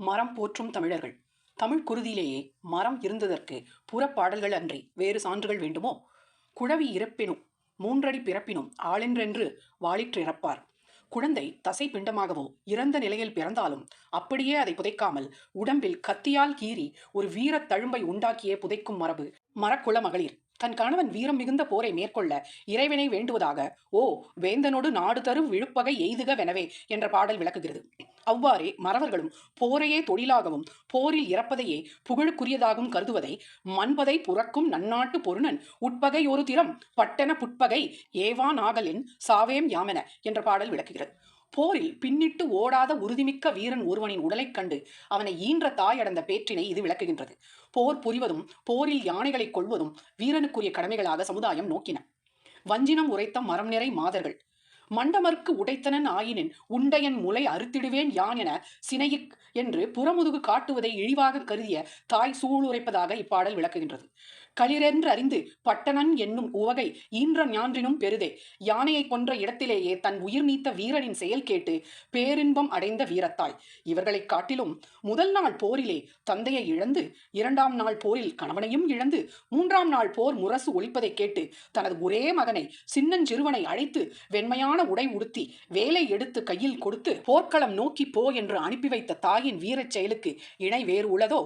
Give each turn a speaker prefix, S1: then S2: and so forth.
S1: மரம் போற்றும் தமிழர்கள். தமிழ் குருதியிலேயே மரம் இருந்ததற்கு புறப்பாடல்கள் அன்றி வேறு சான்றுகள் வேண்டுமோ? குழவி இறப்பினும் மூன்றடி பிறப்பினும் ஆளென்றென்று வாளிற்றிறப்பார் குழந்தை தசை பிண்டமாகவோ இறந்த நிலையில் பிறந்தாலும் அப்படியே அதை புதைக்காமல் உடம்பில் கத்தியால் கீறி ஒரு வீரத் தழும்பை உண்டாக்கியே புதைக்கும் மரபு மரக்குள மகளிர். தன் கணவன் வீரம் மிகுந்த போரை மேற்கொள்ள இறைவனை வேண்டுவதாக ஓ வேந்தனோடு நாடு தரும் விழுப்பகை எய்துகவெனவே என்ற பாடல் விளக்குகிறது. அவ்வாறே மறவர்களும் போரையே தொழிலாகவும் போரில் இறப்பதையே புகழுக்குரியதாகவும் கருதுவதை மண்பதை புறக்கும் நன்னாட்டு பொருணன் உட்பகை ஒரு திறம் பட்டன புட்பகை ஏவா நாகலின் சாவேம் யாமென என்ற பாடல் விளக்குகிறது. போரில் பின்னிட்டு ஓடாத உறுதிமிக்க வீரன் ஒருவனின் உடலைக் கண்டு அவனை ஈன்ற தாய் பேற்றினை இது விளக்குகின்றது. போர் புரிவதும் போரில் யானைகளை கொள்வதும் வீரனுக்குரிய கடமைகளாக சமுதாயம் நோக்கின. வஞ்சினம் உரைத்த மரம் நிறை மாதர்கள் மண்டமர்க்கு உடைத்தனன் ஆயினின். உண்டையன் முலை அறுத்திடுவேன் யான் என சினையிக் என்று புறமுதுகு காட்டுவதை இழிவாக கருதிய தாய் சூளுரைப்பதாக இப்பாடல் விளக்குகின்றது. களிரென்று அறிந்து பட்டணன் என்னும் உவகை ஈன்ற ஞான்றினும் பெருதே. யானையை கொன்ற இடத்திலேயே தன் உயிர் நீத்த வீரனின் செயல் கேட்டு பேரின்பம் அடைந்த வீரத்தாய். இவர்களைக் காட்டிலும் முதல் நாள் போரிலே தந்தையை இழந்து இரண்டாம் நாள் போரில் கணவனையும் இழந்து மூன்றாம் நாள் போர் முரசு ஒழிப்பதைக் கேட்டு தனது ஒரே மகனை சின்னஞ்சிறுவனை அழைத்து வெண்மையான உடை உடுத்தி வேலை எடுத்து கையில் கொடுத்து போர்க்களம் நோக்கி போ என்று அனுப்பி வைத்த தாயின் வீரச் செயலுக்கு இணை வேறு உள்ளதோ?